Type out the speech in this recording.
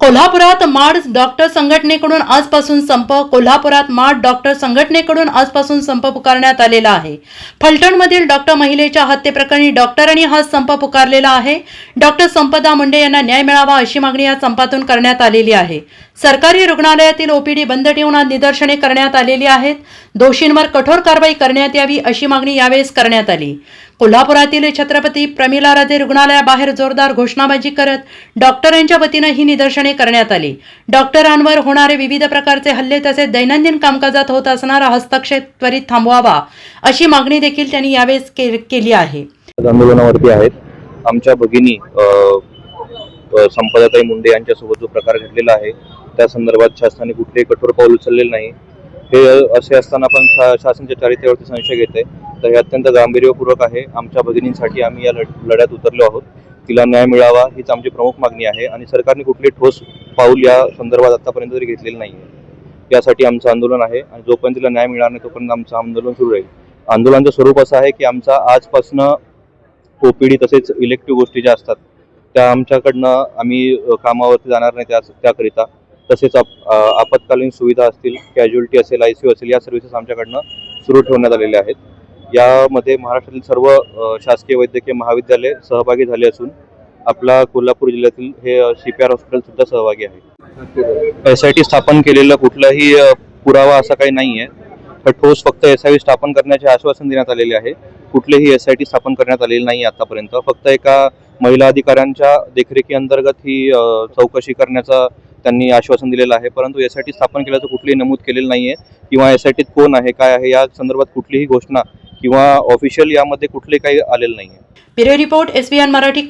कोल्हापुरात माड डॉक्टर संघटनेकडून आजपासून संप कोल्हापुरात माड डॉक्टर संघटनेकडून आजपासून संप पुकारण्यात आलेला आहे. फलटणमधील डॉक्टर महिलेच्या हत्येप्रकरणी डॉक्टरांनी हा संप पुकारलेला आहे. डॉक्टर संपदा मुंडे यांना न्याय मिळावा अशी मागणी या संपातून करण्यात आलेली आहे. सरकारी रुग्णालयातील ओपीडी बंद ठेवून आज निदर्शने करण्यात आलेली आहेत. दोषींवर कठोर कारवाई करण्यात यावी अशी मागणी यावेळेस करण्यात आली. कोल्हापुरातील छत्रपती प्रमिला राधे रुग्णालयाबाहेर जोरदार घोषणाबाजी करत डॉक्टरांच्या वतीनं ही निदर्शने करण्यात आली. डॉक्टरांवर होणारे विविध प्रकारचे हल्ले तसेच दैनंदिन कामकाजात होत असणारा हस्तक्षेप त्वरित थांबवावा अशी मागणी देखील त्यांनी यावेळेस के- केली आहे. आंदोलनावरती आहेत. आमच्या भगिनी संपदाताई मुंडे यांच्यासोबत जो प्रकार घडलेला आहे त्या संदर्भात शासनाने कुठलेही कठोर पाऊल उचललेलं नाही. हे असे असताना पण शासनाच्या चारित्र्यावरती संशय घेत आहे तर हे अत्यंत गांभीर्यपूर्वक आहे. आमच्या भगिनींसाठी आम्ही या लढ- लढ्यात उतरलो आहोत. तिला न्याय मिळावा हीच आमची प्रमुख मागणी आहे आणि सरकारने कुठले ठोस पाऊल या संदर्भात आतापर्यंत तरी घेतलेलं नाही आहे यासाठी आमचं आंदोलन आहे आणि जोपर्यंत तिला न्याय मिळणार नाही तोपर्यंत आमचं आंदोलन सुरू राहील. आंदोलनाचं स्वरूप असं आहे की आमचा आजपासनं ओपीडी तसेच इलेक्टिव्ह गोष्टी ज्या असतात त्या आमच्याकडनं आम्ही कामावरती जाणार नाही त्या त्याकरिता. तसेच आप आपत्कालीन सुविधा असतील कॅज्युअलिटी असेल आय सी यू असेल या सर्व्हिसेस आमच्याकडनं सुरू ठेवण्यात आलेल्या आहेत. यामध्ये महाराष्ट्रातील सर्व शासकीय वैद्यकीय महाविद्यालय सहभागी झाले असून आपला कोल्हापूर जिल्ह्यातील हे सीपीआर आर हॉस्पिटल सुद्धा सहभागी आहे. एस आय टी स्थापन केलेलं कुठलाही पुरावा असा काही नाही आहे तर ठोस फक्त एस आय स्थापन करण्याचे आश्वासन देण्यात आलेले आहे. कुठलेही एस आय टी स्थापन करण्यात आलेली नाही आतापर्यंत. फक्त एका महिला अधिकाऱ्यांच्या देखरेखी अंतर्गत ही चौकशी करण्याचा त्यांनी आश्वासन दिलेलं आहे. परंतु एस आय टी स्थापन केल्याचं कुठलीही नमूद केलेलं नाही आहे किंवा एस आय टीत कोण आहे काय आहे या संदर्भात कुठलीही घोषणा किंवा ऑफिशियल यामध्ये कुठले काही आलेलं नाही आहे ब्युरो रिपोर्ट एसबीएन मराठी